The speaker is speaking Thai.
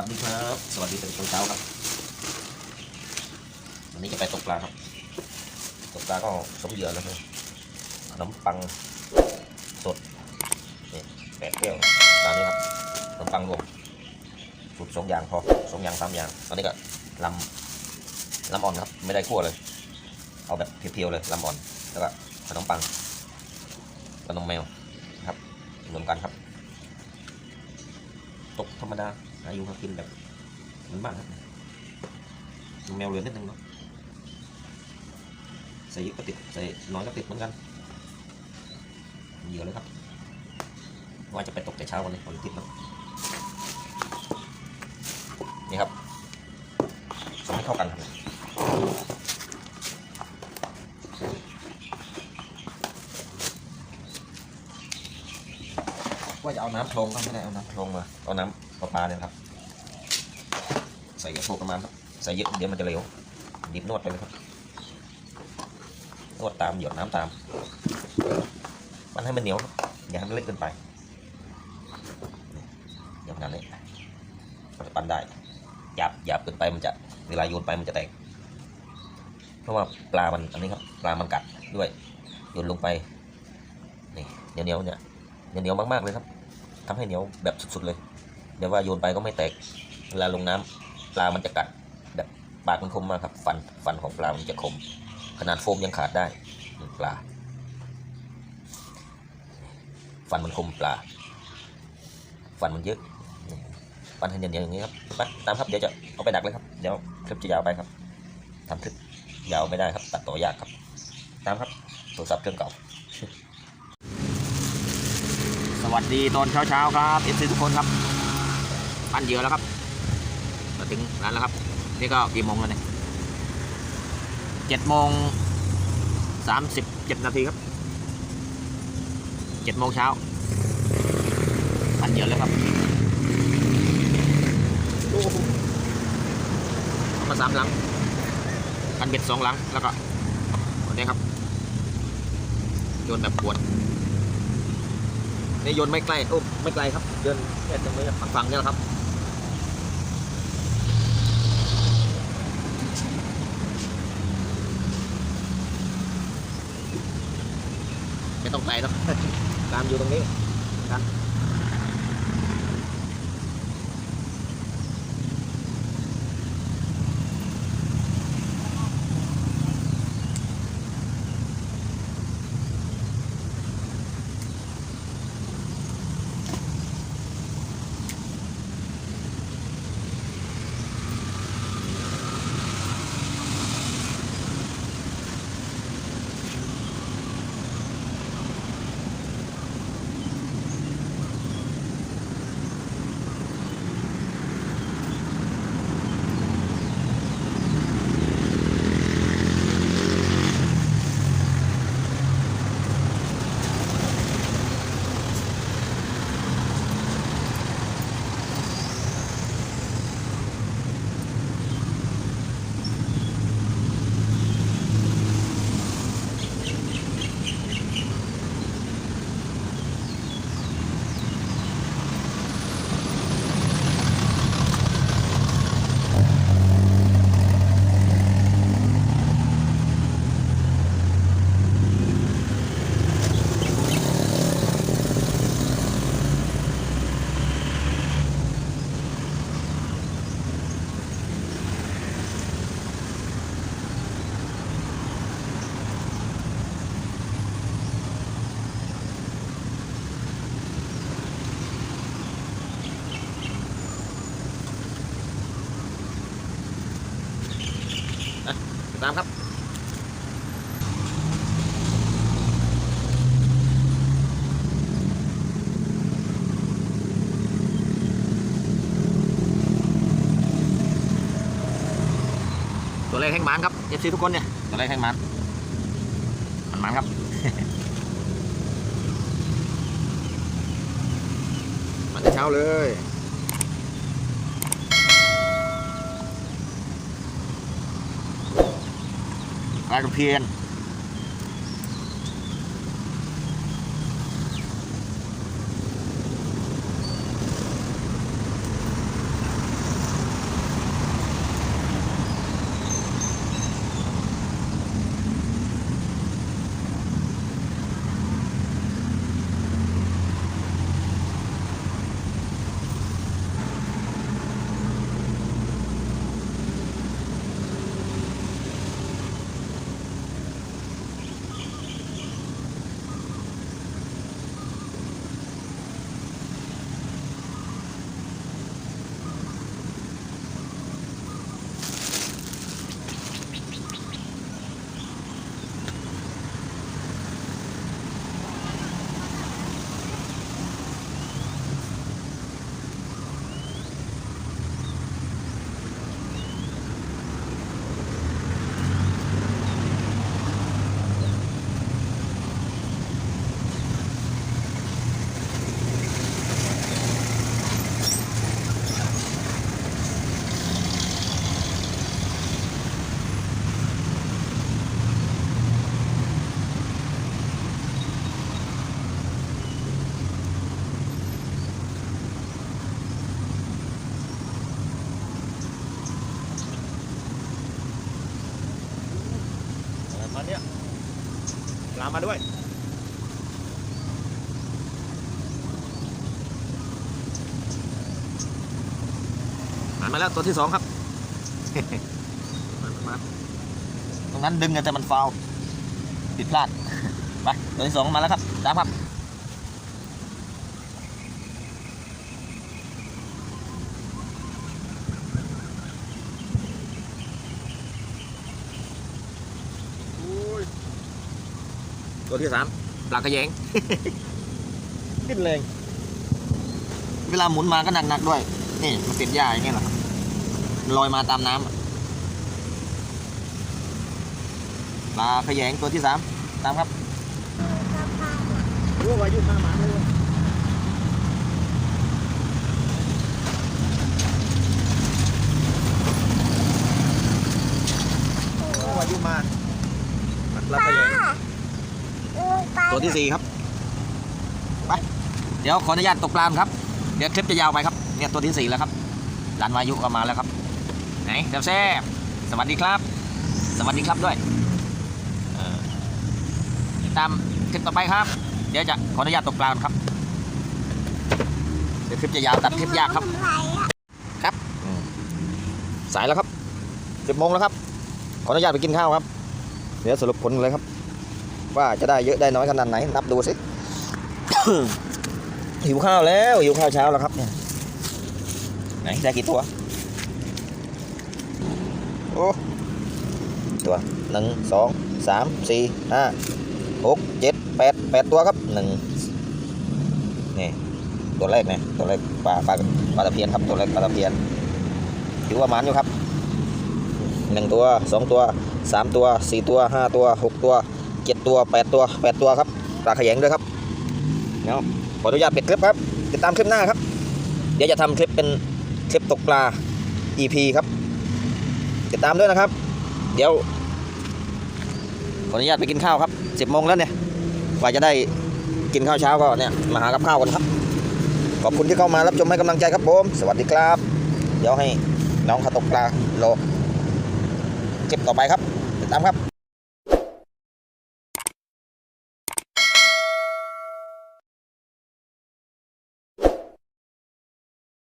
วัสดีครับ สวัสดีเป็นตอนเช้าครับ วันนี้จะไปตกปลาครับ ตกปลาก็สมเหยื่อแล้วครับขนมปังสดนี่แปดแก้วตามนี้ครับขนมปังรวมสูตรสองอย่างพอสองอย่างสามอย่าง ตอนนี้ก็ลำลำอ่อนครับ ไม่ได้คั่วเลย เอาแบบเพียวๆเลยลำอ่อน แล้วก็ขนมปังขนมแมวครับรวมกันครับ ตกธรรมดา อายุเขากินแบบเหมือนบ้านครับแมวเหลือนิดนึงเนาะใส่เยอะก็ติดใส่น้อยก็ติดเหมือนกันเยอะเลยครับ ว่าจะไปตกแต่เช้าวันนี้วันอาทิตย์เนะนี่ครับสมให้เข้ากันครับว่าจะเอาน้ำโคลงก็ไม่ได้เอาน้ำโคลงมาเอาน้ำประปาเนี่ยครับ ใส่กระโปประมาณครับใส่เยอะเดี๋ยวมันจะเหลวดิบนวดไปเลยครับนวดตามหยดน้ำตาม มันให้มันเหนียวอย่าให้มันเล็กเกินไปนี่เดี๋ยวขนาดนี้มันจะปั้นได้หยาบหยาบเกินไปมันจะเวลาโยนไปมันจะแตก เพราะว่าปลามันอันนี้ครับปลามันกัดด้วยโยนลงไปนี่เหนียวเหนียวเนี่ยเหนียวเหนียวมากๆเลยครับทำให้เหนียวแบบสุดๆเลยเดี๋ยวว่าโยนไปก็ไม่แตกเวลาลงน้ำป ลามันจะกัดแบบปากมันคมมากครับ ฟันฟันของปลา มันจะคม ขนาดโฟมยังขาดได้ปลา ฟันมันคมปลา ฟันมันเยอะฟันให้เนียนๆอย่างนี้ครับไปตามครับเดี๋ยวจะเอาไปดักเลยครับเดี๋ยวคลิปจะยาวไปครับทำคลิปยาวไม่ได้ครับ ตัดต่อยากครับตามครับโทรศัพท์เครื่องเก่าสวัสดีตอนเช้าๆครับเอฟซีทุกคนครับปั้นเยื่อแล้วครับ ถึงร้านแล้วครับ นี่ก็กี่โมงแล้วเนี่ยเจ็ดโมงสามสิบเจ็ดนาทีครับเจ็ดโมงเช้าปั้นเยื่อเลยครับมาสามหลังกันเบ็ดสองหลังแล้วก็วันนี้ครับโยนแบบปวดนี่โยนไม่ใกล้โอ้ไม่ไกลครับโยนแค่ตรงนี้ฝั่งนี่แหละครับ ไม่ต้องไกลหรอกตามอยู่ตรงนี้นะครับ ตามครับตัวเลขแห่งมานครับเอฟซีทุกคนเนี่ยตัวเลขแห่งมานมันมานครับมันจะเช้าเลย ปลากระเพียนา มาด้วย มาแล้วตัวที่สองครับ ตรงนั้นดึงกันแต่มันฟาวผิดพลาด ไป ตัวที่สองมาแล้วครับตามครับ ตัวที่สามปลากระแยง ดิ้นแรง เวลาหมุนมาก็หนักๆด้วย นี่มันติดหญ้าอย่างเงี้ยเหรอครับมันลอยมาตามน้ำอะปลาขยงตัวที่สามตามครับรู้ว่ายุมาหมาเลยรู้ว่ายุมาปลาขยง ตัวที่สี่ครับไปเดี๋ยวขออนุญาตตกปลามครับ เดี๋ยวคลิปจะยาวไปครับเนี่ยตัวที่สี่แล้วครับหลานวายุก็มาแล้วครับ ไหนแซ่บๆสวัสดีครับ สวัสดีครับด้วยติดตามคลิปต่อไปครับ เดี๋ยวจะขออนุญาตตกปลาครับ เดี๋ยวคลิปจะยาวตัดคลิปยากครับ ครับ สายแล้วครับสิบโมงแล้วครับ ขออนุญาตไปกินข้าวครับ เดี๋ยวสรุปผลเลยครับ ว่าจะได้เยอะได้น้อยขนาดไหนนับดูสิ หิวข้าวแล้วหิวข้าวเช้าแล้วครับเนี่ยไหนได้กี่ตัว โอ้ ตัวหนึ่งสองสามสี่ห้าหกเจ็ดแปดแปดตัวครับหนึ่งนี่ตัวแรกเนี่ยตัวแรกปลาปลาปลาตะเพียนครับตัวแรกปลาตะเพียนถือว่ามันอยู่ครับหนึ่งตัวสองตัวสามตัวสี่ตัวห้าตัวหกตัว เจ็ดตัวแปดตัวแปดตัวครับปลาขยงด้วยครับเดี๋ยวขออนุญาตปิดคลิปครับ ติดตามคลิปหน้าครับ เดี๋ยวจะทำคลิปเป็นคลิปตกปลา EP ครับ ติดตามด้วยนะครับ เดี๋ยวขออนุญาตไปกินข้าวครับสิบโมงแล้วเนี่ยกว่าจะได้กินข้าวเช้าก็เนี่ยมาหากับข้าวกันครับ ขอบคุณที่เข้ามารับชมให้กำลังใจครับผม สวัสดีครับ เดี๋ยวให้น้องขาตกปลารอคลิปต่อไปครับ